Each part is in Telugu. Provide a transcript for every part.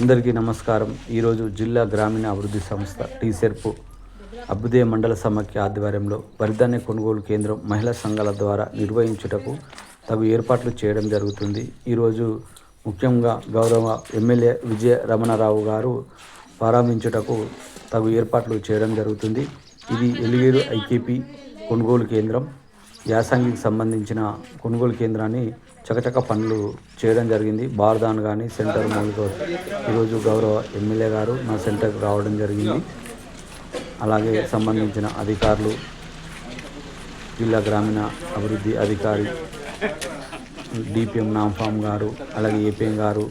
అందరికీ నమస్కారం. ఈరోజు జిల్లా గ్రామీణ అభివృద్ధి సంస్థ టీసెర్పు అభ్యుదయ మండల సమాఖ్య ఆధ్వర్యంలో వరిధాన్య కొనుగోలు కేంద్రం మహిళా సంఘాల ద్వారా నిర్వహించుటకు తగు ఏర్పాట్లు చేయడం జరుగుతుంది. ఈరోజు ముఖ్యంగా గౌరవ ఎమ్మెల్యే విజయ రమణారావు గారు ప్రారంభించుటకు తగు ఏర్పాట్లు చేయడం జరుగుతుంది. ఇది ఎలిగేరు ఐకేపీ కొనుగోలు కేంద్రం. యాసంగికి సంబంధించిన కొనుగోలు కేంద్రాన్ని చకచక పనులు చేయడం జరిగింది. బార్దాన్ కానీ సెంటర్ మూలిక ఈరోజు గౌరవ ఎమ్మెల్యే గారు నా సెంటర్కి రావడం జరిగింది. అలాగే సంబంధించిన అధికారులు జిల్లా గ్రామీణ అభివృద్ధి అధికారి డిపిఎం నాంఫామ్ గారు అలాగే ఏపీఎం గారు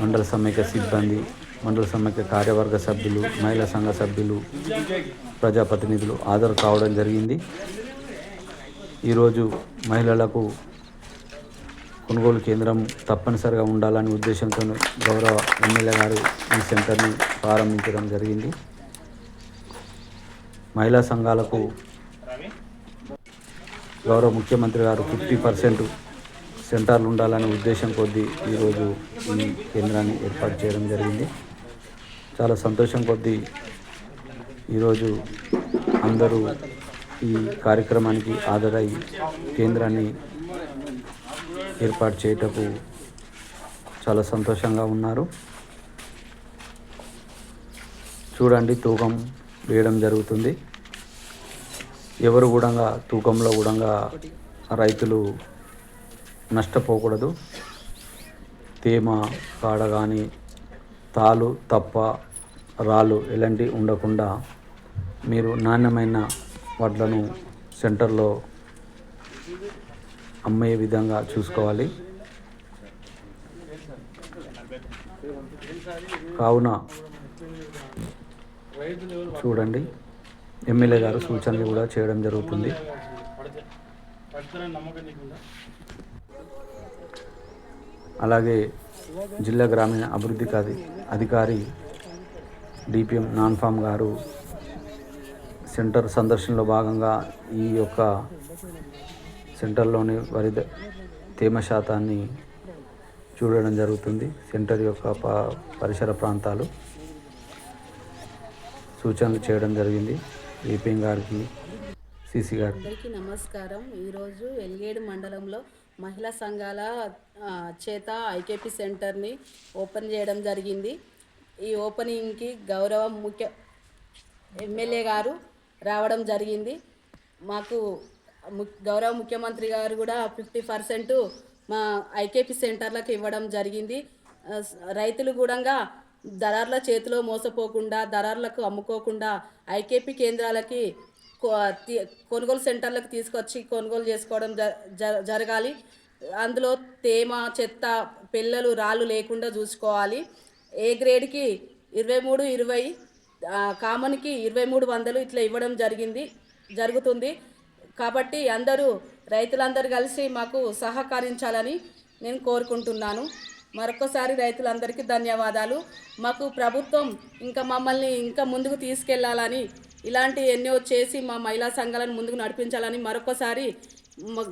మండల సమైక్య సిబ్బంది మండల సమైక్య కార్యవర్గ సభ్యులు మహిళా సంఘ సభ్యులు ప్రజాప్రతినిధులు హాజరు కావడం జరిగింది. ఈరోజు మహిళలకు కొనుగోలు కేంద్రం తప్పనిసరిగా ఉండాలనే ఉద్దేశంతో గౌరవ ఎమ్మెల్యే గారు ఈ సెంటర్ని ప్రారంభించడం జరిగింది. మహిళా సంఘాలకు గౌరవ ముఖ్యమంత్రి గారు ఫిఫ్టీ పర్సెంట్ సెంటర్లు ఉండాలనే ఉద్దేశం కొద్దీ ఈరోజు ఈ కేంద్రాన్ని ఏర్పాటు చేయడం జరిగింది. చాలా సంతోషం కొద్దీ ఈరోజు అందరూ ఈ కార్యక్రమానికి హాజరై కేంద్రాన్ని ఏర్పాటు చేయటకు చాలా సంతోషంగా ఉన్నారు. చూడండి తూకం వేయడం జరుగుతుంది. ఎవరు కూడా తూకంలో కూడా రైతులు నష్టపోకూడదు. తేమ కాడ కానీ తాలు తప్ప రాళ్ళు ఎలాంటివి ఉండకుండా మీరు నాణ్యమైన వడ్లను సెంటర్లో అమ్మే విధంగా చూసుకోవాలి. కావున చూడండి ఎమ్మెల్యే గారు సూచనలు కూడా చేయడం జరుగుతుంది. అలాగే జిల్లా గ్రామీణ అభివృద్ధి అధికారి డిపిఎం నాన్ఫామ్ గారు సెంటర్ సందర్శనలో భాగంగా ఈ యొక్క సెంటర్లోని వరి తేమ శాతాన్ని చూడడం జరుగుతుంది. సెంటర్ యొక్క ప పరిసర ప్రాంతాలు సూచనలు చేయడం జరిగింది. ఏపీఎం గారికి సిసి గారు అందరికీ నమస్కారం. ఈరోజు ఎల్గేడు మండలంలో మహిళా సంఘాల చేత ఐకేపీ సెంటర్ని ఓపెన్ చేయడం జరిగింది. ఈ ఓపెనింగ్కి గౌరవ ముఖ్య ఎమ్మెల్యే గారు రావడం జరిగింది. మాకు ము- గౌరవ ముఖ్యమంత్రి గారు కూడా ఫిఫ్టీ పర్సెంట్ మా ఐకేపీ సెంటర్లకు ఇవ్వడం జరిగింది. రైతులు కూడా దళార్ల చేతిలో మోసపోకుండా దళార్లకు అమ్ముకోకుండా ఐకేపీ కేంద్రాలకి కొనుగోలు సెంటర్లకు తీసుకొచ్చి కొనుగోలు చేసుకోవడం జ- జ- జరగాలి. అందులో తేమ చెత్త పిల్లలు రాళ్ళు లేకుండా చూసుకోవాలి. ఏ గ్రేడ్కి? ఇరవై మూడు ఇరవై కామన్కి ఇరవై మూడు వందలు ఇట్లా ఇవ్వడం జరిగింది జరుగుతుంది. కాబట్టి అందరూ రైతులందరూ కలిసి మాకు సహకరించాలని నేను కోరుకుంటున్నాను. మరొకసారి రైతులందరికీ ధన్యవాదాలు. మాకు ప్రభుత్వం ఇంకా మమ్మల్ని ఇంకా ముందుకు తీసుకెళ్ళాలని ఇలాంటి ఎన్నో చేసి మా మహిళా సంఘాలను ముందుకు నడిపించాలని మరొకసారి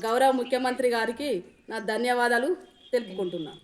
గౌరవ ముఖ్యమంత్రి గారికి నా ధన్యవాదాలు తెలుపుకుంటున్నాను.